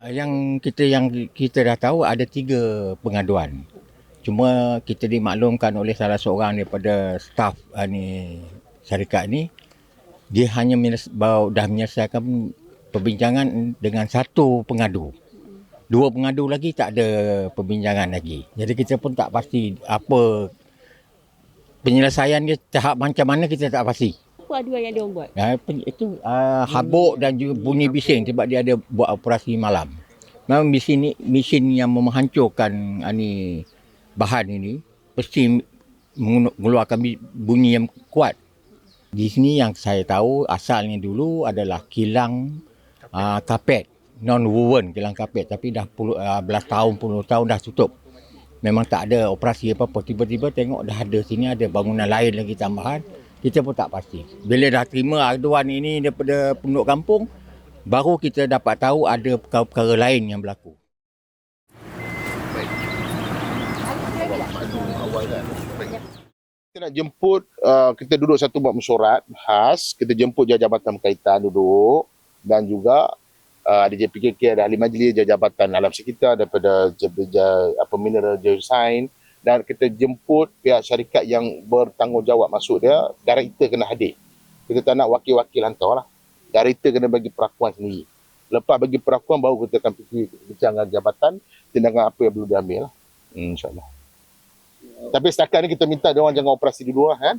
Ah, Yang kita yang kita dah tahu ada tiga pengaduan. Cuma kita dimaklumkan oleh salah seorang daripada staf uh, ni syarikat ni dia hanya menyes- bawa, dah menyelesaikan perbincangan dengan satu pengadu. Dua pengadu lagi tak ada perbincangan lagi. Jadi kita pun tak pasti apa penyelesaian dia tahap macam mana kita tak pasti. Apa aduan yang dia buat? Ya, itu uh, habuk dan juga bunyi bising sebab dia ada buat operasi malam. Memang mesin ni mesin yang menghancurkan uh, ni bahan ini mesti mengu- mengeluarkan bunyi yang kuat. Di sini yang saya tahu asalnya dulu adalah kilang uh, kapet non woven kilang kapet tapi dah puluh, uh, belas tahun puluh tahun dah tutup. Memang tak ada operasi apa-apa. Tiba-tiba tengok dah ada sini ada bangunan lain lagi tambahan. Kita pun tak pasti. Bila dah terima aduan ini daripada penduduk kampung, baru kita dapat tahu ada perkara-perkara lain yang berlaku. Kita nak jemput, uh, kita duduk satu buat mesyuarat khas, kita jemput jabatan berkaitan duduk dan juga uh, ada JPKK, ada ahli majlis, jabatan alam sekitar daripada apa mineral geoscience dan kita jemput pihak syarikat yang bertanggungjawab masuk dia, director kena hadir. Kita tak nak wakil-wakil hantar lah. Director kena bagi perakuan sendiri. Lepas bagi perakuan baru kita akan fikir bincang dengan jabatan, tindakan apa yang perlu diambil lah. Hmm, InsyaAllah. Tapi setakat ni kita minta dia orang jangan operasi dulu lah kan.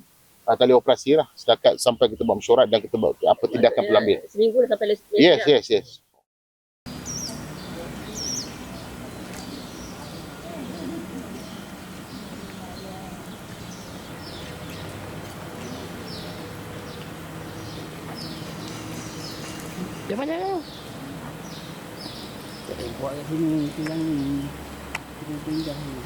Ah, tak boleh operasi lah. Setakat sampai kita buat mesyuarat dan kita buat apa tindakan perlu ambil. Seminggu dah sampai les. Yes, yes, yes. Dia mana lah? buat kat sini kilang ni pindah ni